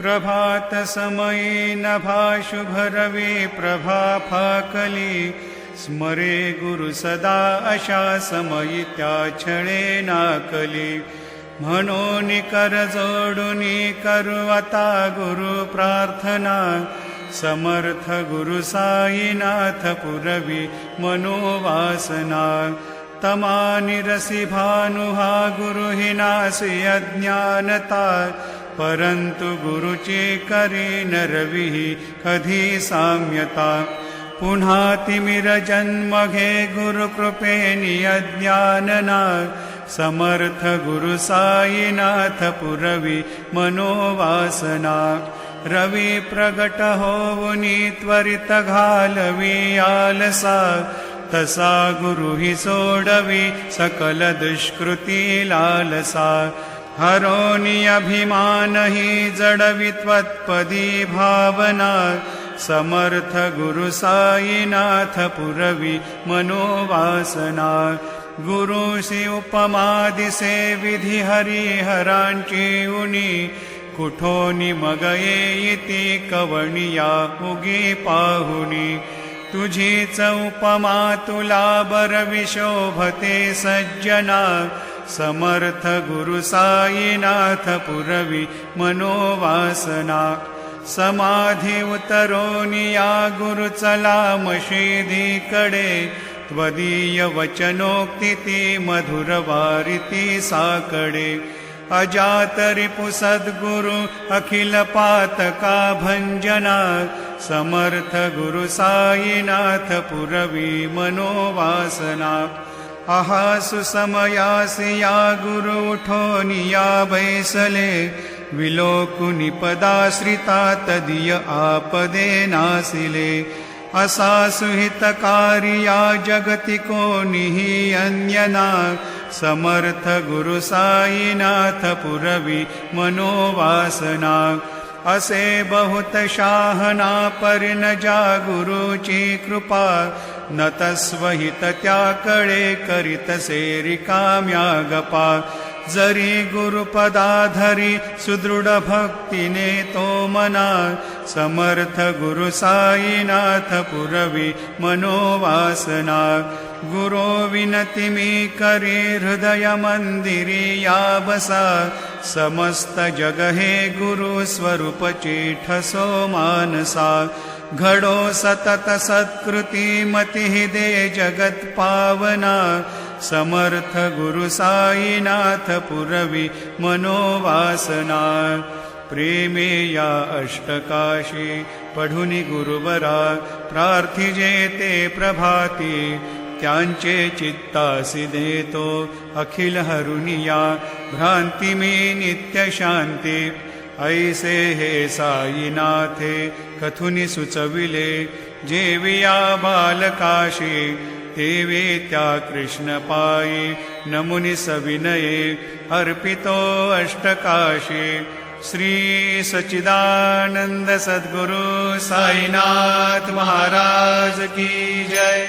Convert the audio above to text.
प्रभातसमये नभाशुभरवे प्रभाफाकली स्मरे गुरु सदा अशा समयित्या नाकली। म्हणून कर जोडुनी करू आता गुरु प्रार्थना। समर्थ गुरु साईनाथ पुरवी मनोवासना। तमानिरसि भानुहा गुरुहिनासि अज्ञानता परन्तु गुरुचे करी नरविः कधी साम्यता। पुन्हातिमिरजन्मघे गुरुकृपे नियज्ञानना। समर्थ गुरु साईनाथ पुरवी मनोवासना। रवि प्रगट होवुनि त्वरित घालवी आलसा। तसा गुरु हि सोडवी सकल दुष्कृति लालसा हरोनि अभिमान हि जडवि त्वत्पदी भावना समर्थ गुरु साईनाथ पुरवी मनोवासना। गुरुसि उपमादिसे विधि हरिहराञ्ची उनि कुठोनि मगये इति कवणिया पाहुनि। तुझीच उपमा तुला बरविशोभते सज्जना समर्थ गुरु साईनाथ पुरवी मनोवासना। समाधि उतरोनिया गुरु चला मशीदी कडे। त्वदीय वचनोक्ति मधुरवारिति साकडे। अजातरिपु सद्गुरु अखिल पातका भञ्जना। समर्थ गुरु साईनाथ पुरवी मनोवासना आहा सुसमयासिया गुरु उठोनिया बैसले विलोकुनिपदाश्रिता तदीय आपदे नासिले। असा सुहितकारिया जगति को निहि अन्यना पुरवी मनोवासना। असे बहुत शाहना पर न जा गुरुची कृपा न तस्वहित त्या कळे करीत सेरिकाम्या गपा जरी गुरुपदाधरी सुदृढ भक्तीने तो मना। समर्थ गुरु साईनाथ पुरवी मनोवासना। गुरो विनति मी करी हृदय मन्दिरी या बसा समस्त जग हे गुरु स्वरूप चेठ सो मानसा घडो सतत सत्कृति मतिः दे जगत् पावना। समर्थ गुरु साईनाथ पुरवी मनोवासना। प्रेमे या अष्टकाशी पढुनि गुरुवरा प्रार्थिजे ते प्रभाती। त्यांचे चित्तासि देतो अखिल हरुनिया भ्रान्ति मे नित्य शान्ति ऐसे हे साईनाथे कथुनि सुचविले जेविया बालकाशी देवे त्या कृष्ण पायी नमुनि सविनये अर्पितो अष्टकाशी। श्री सच्चिदानन्द सद्गुरु साईनाथ महाराज की जय